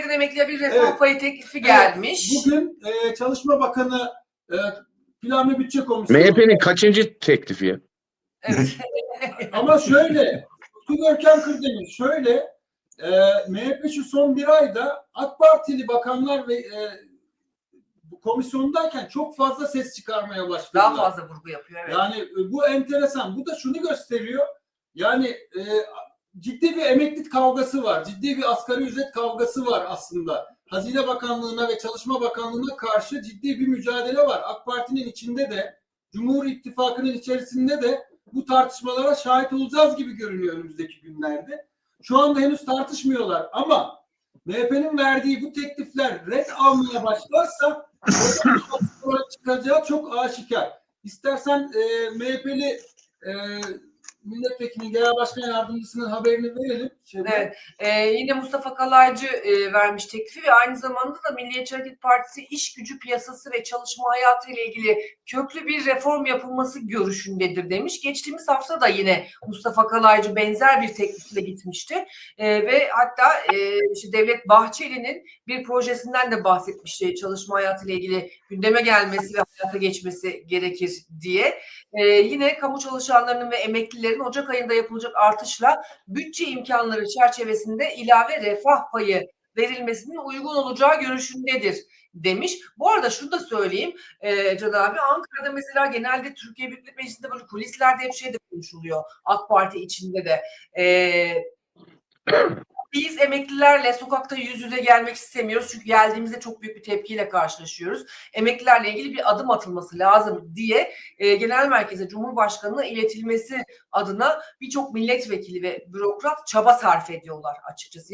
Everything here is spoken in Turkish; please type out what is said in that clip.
Bey'den emekliye bir refah Evet. payı teklifi gelmiş. Bugün e, Çalışma Bakanı e, Plan ve Bütçe Komisyonu. MHP'nin kaçıncı teklifi ya? Evet. Ama şöyle, Utku Görkem Kırdemir şöyle, e, MHP şu son bir ayda AK Partili bakanlar ve e, bu komisyondayken çok fazla ses çıkarmaya başladı. Daha fazla vurgu yapıyor. Evet. Yani e, bu enteresan. Bu da şunu gösteriyor. Yani e, ciddi bir emeklilik kavgası var. Ciddi bir asgari ücret kavgası var aslında. Hazine Bakanlığı'na ve Çalışma Bakanlığı'na karşı ciddi bir mücadele var. AK Parti'nin içinde de Cumhur İttifakı'nın içerisinde de bu tartışmalara şahit olacağız gibi görünüyor önümüzdeki günlerde. Şu anda henüz tartışmıyorlar ama MHP'nin verdiği bu teklifler red almaya başlarsa çıkacağı çok aşikar. İstersen e, MHP'li e, milletvekili genel başkan yardımcısının haberini verelim. Şimdi. Evet. Ee, yine Mustafa Kalaycı e, vermiş teklifi ve aynı zamanda da Milliyetçi Hareket Partisi iş gücü piyasası ve çalışma hayatı ile ilgili köklü bir reform yapılması görüşündedir demiş. Geçtiğimiz hafta da yine Mustafa Kalaycı benzer bir teklifle gitmişti. E, ve hatta e, işte Devlet Bahçeli'nin bir projesinden de bahsetmişti çalışma hayatı ile ilgili gündeme gelmesi ve hayata geçmesi gerekir diye. E, yine kamu çalışanlarının ve emeklilerin Ocak ayında yapılacak artışla bütçe imkanları çerçevesinde ilave refah payı verilmesinin uygun olacağı görüşündedir demiş. Bu arada şunu da söyleyeyim e, Can abi Ankara'da mesela genelde Türkiye Büyük Millet Meclisi'nde böyle kulislerde hep şey de konuşuluyor AK Parti içinde de. E, biz emeklilerle sokakta yüz yüze gelmek istemiyoruz çünkü geldiğimizde çok büyük bir tepkiyle karşılaşıyoruz. Emeklilerle ilgili bir adım atılması lazım diye e, genel merkeze Cumhurbaşkanı'na iletilmesi adına birçok milletvekili ve bürokrat çaba sarf ediyorlar açıkçası.